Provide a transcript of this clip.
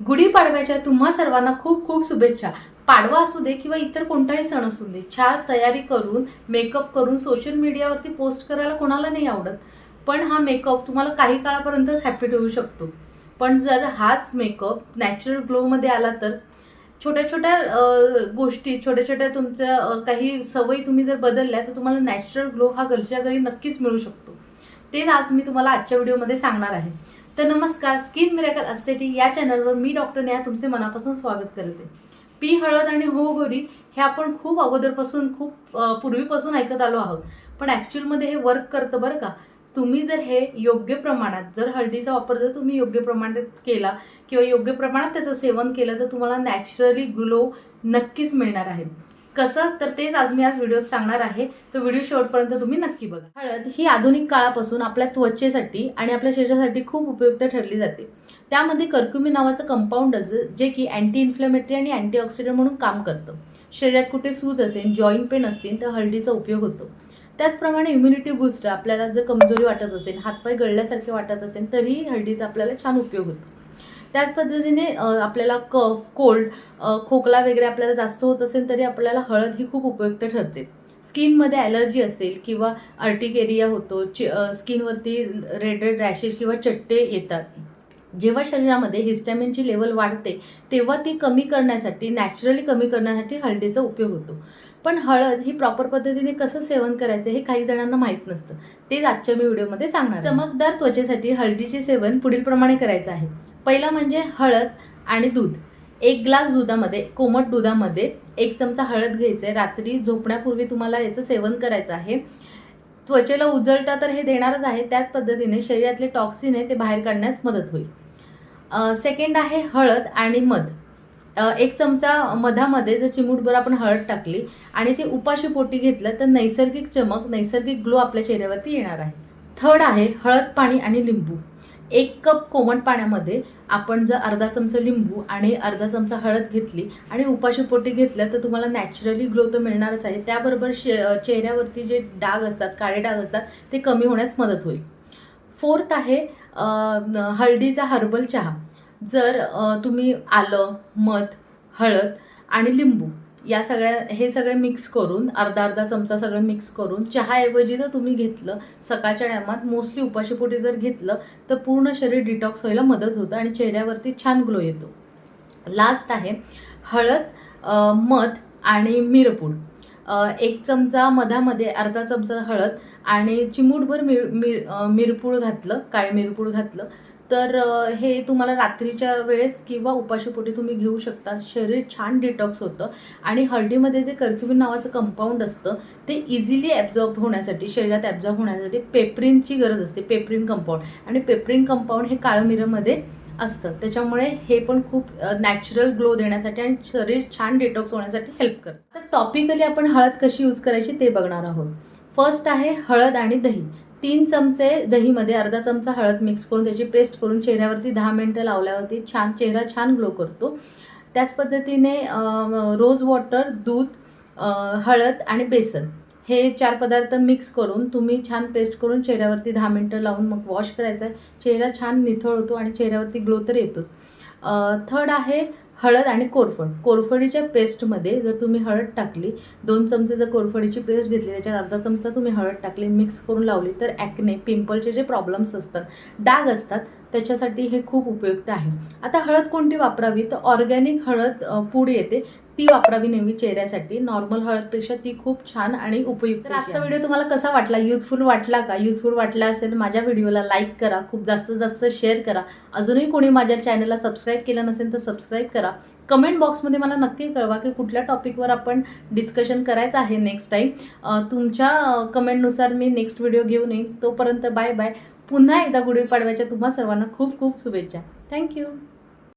गुढीपाडव्याच्या तुम्हा सर्वांना खूप खूप शुभेच्छा. पाडवा असू दे किंवा इतर कोणताही सण असू दे छान तयारी करून मेकअप करून सोशल मीडियावरती पोस्ट करायला कोणाला नाही आवडत. पण हा मेकअप तुम्हाला काही काळापर्यंतच हॅपी ठेवू शकतो. पण जर हाच मेकअप नॅचरल ग्लोमध्ये आला तर छोट्या छोट्या गोष्टी छोट्या छोट्या तुमच्या काही सवयी तुम्ही जर बदलल्या तर तुम्हाला नॅचरल ग्लो हा घरच्या घरी नक्कीच मिळू शकतो. तेच आज मी तुम्हाला आजच्या व्हिडिओमध्ये सांगणार आहे. तर नमस्कार स्किन मिरॅकल अस्थेटी या चॅनलवर मी डॉक्टर नेहा तुमचे मनापासून स्वागत करते. पी हळद आणि हो गोरी हे आपण खूप अगोदरपासून खूप पूर्वीपासून ऐकत आलो आहोत. पण ॲक्च्युअलमध्ये हे वर्क करतं बरं का? तुम्ही जर हे योग्य प्रमाणात जर हळदीचा वापर जर तुम्ही योग्य प्रमाणात केला किंवा योग्य प्रमाणात त्याचं सेवन केलं तर तुम्हाला नॅचरली ग्लो नक्कीच मिळणार आहे. कसं? तर तेच आज मी आज व्हिडिओ सांगणार आहे. तो व्हिडिओ शेवटपर्यंत तुम्ही नक्की बघा. हळद ही आधुनिक काळापासून आपल्या त्वचेसाठी आणि आपल्या शरीरासाठी खूप उपयुक्त ठरली जाते. त्यामध्ये कर्क्युमी नावाचं कंपाऊंड असं जे की अँटी इन्फ्लेमेटरी आणि अँटीऑक्सिडंट म्हणून काम करतं. शरीरात कुठे सूज असेल जॉईंट पेन असतील तर हळदीचा उपयोग होतो. त्याचप्रमाणे इम्युनिटी बुस्टर आपल्याला जर कमजोरी वाटत असेल हातपाय गळल्यासारखे वाटत असेल तरीही हळदीचा आपल्याला छान उपयोग होतो. त्याच पद्धतीने आपल्याला कफ कोल्ड खोकला वगैरे आपल्याला जास्त होत असेल तरी आपल्याला हळद ही खूप उपयुक्त ठरते. स्किनमध्ये ॲलर्जी असेल किंवा अर्टिकेरिया होतो चि स्किनवरती रेड रेड रॅशेस किंवा चट्टे येतात. जेव्हा शरीरामध्ये हिस्टॅमिनची लेवल वाढते तेव्हा ती कमी करण्यासाठी नॅचरली कमी करण्यासाठी हळदीचा उपयोग होतो. पण हळद ही प्रॉपर पद्धतीने कसं सेवन करायचं हे काही जणांना माहीत नसतं. तेच आजच्या मी व्हिडिओमध्ये सांगणार चमकदार त्वचेसाठी हळदीचे सेवन पुढील प्रमाणे करायचं आहे. पहिला म्हणजे हळद आणि दूध. एक ग्लास दुधामध्ये कोमट दुधामध्ये एक चमचा हळद घ्यायचं आहे रात्री झोपण्यापूर्वी तुम्हाला याचं सेवन करायचं आहे. त्वचेला उजळता तर हे देणारच आहे. त्याच पद्धतीने शरीरातले टॉक्सिन आहे ते बाहेर काढण्यास मदत होईल. सेकंड आहे हळद आणि मध. एक चमचा मधामध्ये जर चिमूटभर आपण हळद टाकली आणि ते उपाशी पोटी घेतलं तर नैसर्गिक चमक नैसर्गिक ग्लो आपल्या चेहऱ्यावरती येणार आहे. थर्ड आहे हळद पाणी आणि लिंबू. एक कप कोमट पाण्यामध्ये आपण जर अर्धा चमचा लिंबू आणि अर्धा चमचा हळद घेतली आणि उपाशी पोटी घेतलं तर तुम्हाला नॅचरली ग्लो तर मिळणारच आहे. त्याबरोबर शे चेहऱ्यावरती जे डाग असतात काळे डाग असतात ते कमी होण्यास मदत होईल. फोर्थ आहे हळदीचा हर्बल चहा. जर तुम्ही आलं मध हळद आणि लिंबू या सगळ्या हे सगळे मिक्स करून अर्धा अर्धा चमचा सगळं मिक्स करून चहाऐवजी जर तुम्ही घेतलं सकाळच्या टायमात मोस्टली उपाशीपोटी जर घेतलं तर पूर्ण शरीर डिटॉक्स व्हायला मदत होतं आणि चेहऱ्यावरती छान ग्लो येतो. लास्ट आहे हळद मध आणि मिरपूड. एक चमचा मधामध्ये अर्धा चमचा हळद आणि चिमूटभर मिर मिर मिरपूड घातलं काळे मिरपूड घातलं तर हे तुम्हाला रात्रीच्या वेळेस किंवा उपाशीपोटी तुम्ही घेऊ शकता. शरीर छान डिटॉक्स होतं आणि हळदीमध्ये जे कर्क्युमिन नावाचं कंपाऊंड असतं ते इझिली ॲब्झॉर्ब होण्यासाठी शरीरात ॲब्झॉर्ब होण्यासाठी पेपरिनची गरज असते पेपरिन कंपाऊंड आणि पेपरिन कंपाऊंड हे काळं मिरमध्ये असतं. त्याच्यामुळे हे पण खूप नॅचरल ग्लो देण्यासाठी आणि शरीर छान डिटॉक्स होण्यासाठी हेल्प करतं. तर टॉपिकली आपण हळद कशी यूज करायची ते बघणार आहोत. फर्स्ट आहे हळद आणि दही. तीन चमचे दहीमध्ये अर्धा चमचा हळद मिक्स करून त्याची पेस्ट करून चेहऱ्यावरती दहा मिनटं लावल्यावरती छान चेहरा छान ग्लो करतो. त्याच पद्धतीने रोज वॉटर दूध हळद आणि बेसन हे चार पदार्थ मिक्स करून तुम्ही छान पेस्ट करून चेहऱ्यावरती दहा मिनटं लावून मग वॉश करायचा आहे. चेहरा छान निथळ होतो आणि चेहऱ्यावरती ग्लो तर येतोच. थर्ड आहे हळद आणि कोरफड. कोरफडीच्या पेस्टमध्ये जर तुम्ही हळद टाकली दोन चमचे जर कोरफडीची पेस्ट घेतली त्याच्यात अर्धा चमचा तुम्ही हळद टाकली मिक्स करून लावली तर ॲक्ने पिंपलचे जे प्रॉब्लेम्स असतात डाग असतात त्याच्यासाठी हे खूप उपयुक्त आहे. आता हळद कोणती वापरावी? तर ऑर्गॅनिक हळद पूड येते. ती वापरावी नेहमी चेहऱ्यासाठी. नॉर्मल हळदपेक्षा ती खूप छान आणि उपयुक्त तर आजचा व्हिडिओ तुम्हाला कसा वाटला? युजफुल वाटला का? युजफुल वाटला असेल माझ्या व्हिडिओला लाईक करा. खूप जास्तीत जास्त शेअर करा. अजूनही कोणी माझ्या चॅनलला सबस्क्राईब केलं नसेल तर सबस्क्राईब करा. कमेंट बॉक्समध्ये मला नक्की कळवा की कुठल्या टॉपिकवर आपण डिस्कशन करायचं आहे नेक्स्ट टाईम तुमच्या कमेंटनुसार मी नेक्स्ट व्हिडिओ घेऊन येईन. तोपर्यंत बाय बाय पुन्हा एकदा गुढीपाडव्याच्या तुम्हा सर्वांना खूप खूप शुभेच्छा. थँक्यू